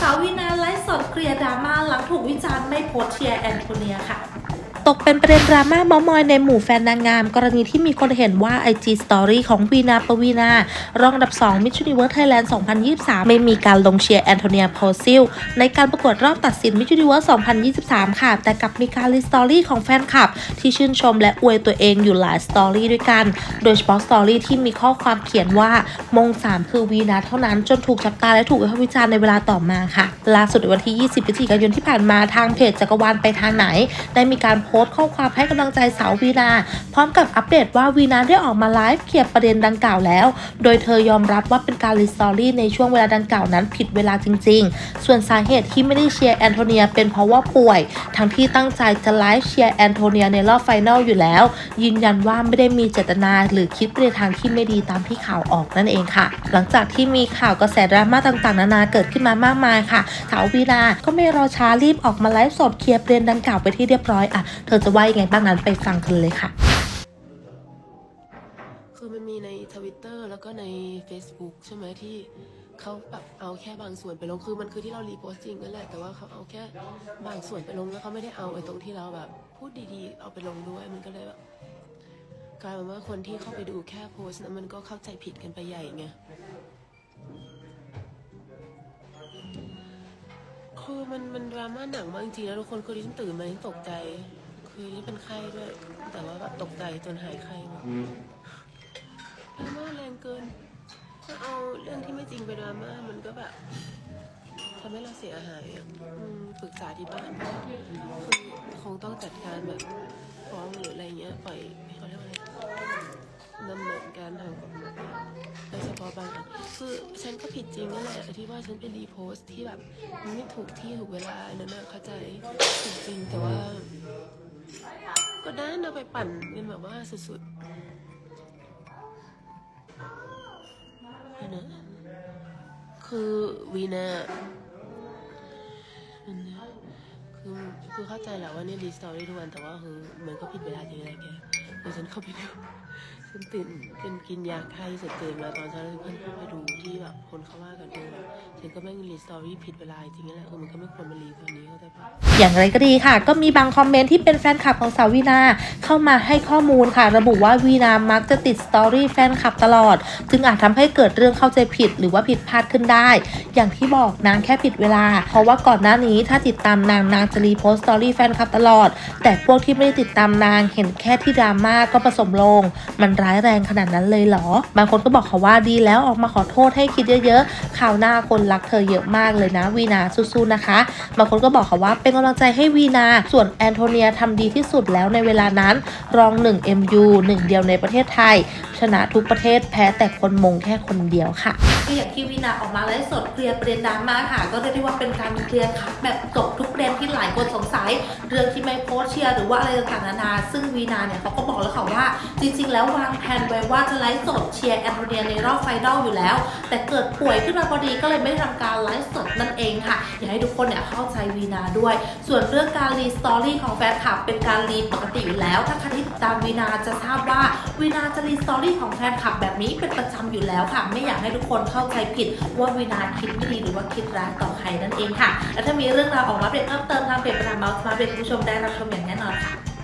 สาววีนาไลฟ์สดเคลียร์ดราม่าหลังถูกวิจารณ์ไม่โพสเชียร์แอนโทเนียค่ะ ตกเป็นประเด็นดราม่าเมามอยในหมู่แฟนนางงาม กรณีที่มีคนเห็นว่า IG Story ของวีนาปวีนารองอันดับ 2 Miss Universe Thailand 2023 ไม่มีการลงเชียร์แอนโทเนียโพซิลในการประกวดรอบตัดสิน Miss Universe 2023 ค่ะ แต่กลับมีการรีสตอรี่ของแฟนคลับ ที่ชื่นชมและอวยตัวเองอยู่หลายสตอรี่ด้วยกัน โดยเฉพาะสตอรี่ที่มีข้อความเขียนว่ามง 3 คือวีนาเท่านั้นจนถูกจับตาและถูกวิพากษ์วิจารณ์ในเวลาต่อมาค่ะล่าสุดในวันที่ 20พฤศจิกายนที่ผ่านมาทางเพจจักรวาลไปทางไหน ได้มีการโพสต์ข้อความให้กำลังใจสาววีนาพร้อมกับอัปเดตว่าวีนาได้ออกมาไลฟ์เคลียร์ประเด็นดังกล่าวแล้ว โดยเธอยอมรับว่าเป็นการรีสตอรี่ในช่วงเวลาดังกล่าวนั้นผิดเวลาจริง ๆ ส่วนสาเหตุที่ไม่ได้เชียร์แอนโทเนียเป็นเพราะว่าป่วย ทั้งที่ตั้งใจจะไลฟ์เชียร์แอนโทเนียในรอบไฟนอลอยู่แล้ว ยืนยันว่าไม่ได้มีเจตนาหรือคิดไปในทางที่ไม่ดีตามที่ข่าวออกนั่นเองค่ะ หลังจากที่มีข่าวกระแสดราม่าต่างๆ นานาเกิดขึ้นมามากมายค่ะสาววีนาก็ไม่รอช้ารีบออกมาไลฟ์สดเคลียร์ประเด็นดังกล่าวไปที่เรียบร้อยอะเธอจะว่ายังไงบ้างนั้นไปฟังกันเลยค่ะ คือมันมีในทวิตเตอร์แล้วก็ใน Facebook ใช่ไหมที่เขาแบบเอาแค่บางส่วนไปลงคือมันคือที่เรารีโพสต์จริงนั่นแหละแต่ว่าเขาเอาแค่บางส่วนไปลงแล้วเขาไม่ได้เอาไอ้ตรงที่เราแบบ พูดดีๆ เอาไปลงด้วยมันก็เลยแบบกลายเป็นว่าคนที่เข้าไปดูแค่โพสต์นั้นมันก็เข้าใจผิดกันไปใหญ่ไงคือมันมันดราม่าหนังมากจริงๆนะทุกคนคือที่ฉันตื่นมาฉันตกใจ คือที่เป็นไข้ด้วย แต่ว่าแบบตกใจจนหายไข้มาดราม่าแรงเกิน ถ้าเอาเรื่องที่ไม่จริงไปดราม่ามันก็แบบทำให้เราเสียหายอะอืมปรึกษาที่บ้านคือคงต้องจัดการแบบฟ้องหรืออะไรเงี้ยปล่อยเขาเรียกว่าอะไรดำเนินการทางกฎหมายโดยเฉพาะบางอันคือฉันก็ผิดจริงนั่นแหละที่ว่าฉันไปรีโพสต์ที่แบบมันไม่ถูกที่ถูกเวลานั่นนะเข้าใจผิดจริงแต่ว่า ก็ด้านเราไปปั่นเป็นแบบว่าสุดๆนะคือวีนามันเนี่ยคือคือเข้าใจแหละว่าเนี่ยรีสตอรี่ทุกวันแต่ว่าคือมันก็ผิดเวลาจริงๆแหละแกคือฉันเข้าไปดู ฉันตื่นเป็นกินยาไข้เสร็จตื่นมาตอนเช้าเพื่อนเข้าไปดูที่แบบคนเขาว่ากันดูแบบฉันก็แม่รีสตอรี่ผิดเวลาจริงๆแหละคือมันก็ไม่ควรมารีตอนนี้เข้าใจปะอย่างไรก็ดีค่ะ ก็มีบางคอมเมนต์ที่เป็นแฟนคลับของสาววีนาเข้ามาให้ข้อมูลค่ะ ระบุว่าวีนามักจะติดสตอรี่แฟนคลับตลอด จึงอาจทำให้เกิดเรื่องเข้าใจผิดหรือว่าผิดพลาดขึ้นได้ อย่างที่บอกนางแค่ผิดเวลา เพราะว่าก่อนหน้านี้ถ้าติดตามนางนางจะรีโพสต์สตอรี่แฟนคลับตลอด แต่พวกที่ไม่ได้ติดตามนางเห็นแค่ที่ดราม่าก็ผสมลง มันรายแรงขนาดนั้นเลยเหรอ บางคนก็บอกเขาว่าดีแล้วออกมาขอโทษให้คิดเยอะๆ ข่าวหน้าคนรักเธอเยอะมากเลยนะวีนาสู้ๆนะคะ บางคนก็บอกเขาว่าเป็นกำลังใจให้วีนา ส่วนแอนโทเนียทำดีที่สุดแล้วในเวลานั้น รอง 1 MU หนึ่งเดียวในประเทศไทยชนะทุกประเทศแพ้แต่คนมงแค่คนเดียวค่ะก็อย่างที่วีนาออกมาไลฟ์สดเคลียร์ประเด็นดราม่าค่ะ ก็เรียกได้ว่าเป็นการเคลียร์คัดแบบจบทุกประเด็นที่หลายคนสงสัย เรื่องที่ไม่โพสเชียร์หรือว่าอะไรต่างๆนานาซึ่งวีนาเนี่ยเขาก็บอกแล้วค่ะว่า จริง ๆ แล้ววางแผนไว้ว่าจะไลฟ์สดเชียร์แอนโทเนียในรอบไฟนอลอยู่แล้ว แต่เกิดป่วยขึ้นมาพอดีก็เลยไม่ได้ทำการไลฟ์สดนั่นเองค่ะอยากให้ทุกคนเนี่ยเข้าใจวีนาด้วย ส่วนเรื่องการรีสตอรี่ของแฟนคลับเป็นการรีปกติอยู่แล้ว ถ้าใครที่ติดตามวีนาจะทราบว่าวีนาจะรีสตอรี่ี่ของแฟนคลับแบบนี้เป็นประจำอยู่แล้วค่ะ ไม่อยากให้ทุกคนเข้าใจผิดว่าวีนาคิดไม่ดีหรือว่าคิดร้ายต่อใครนั่นเองค่ะ และถ้ามีเรื่องราวออกมาอัปเดตเพิ่มเติมทางเพจประธานเมาส์มาเป็นผู้ชมได้รับชมอย่างแน่นอนค่ะ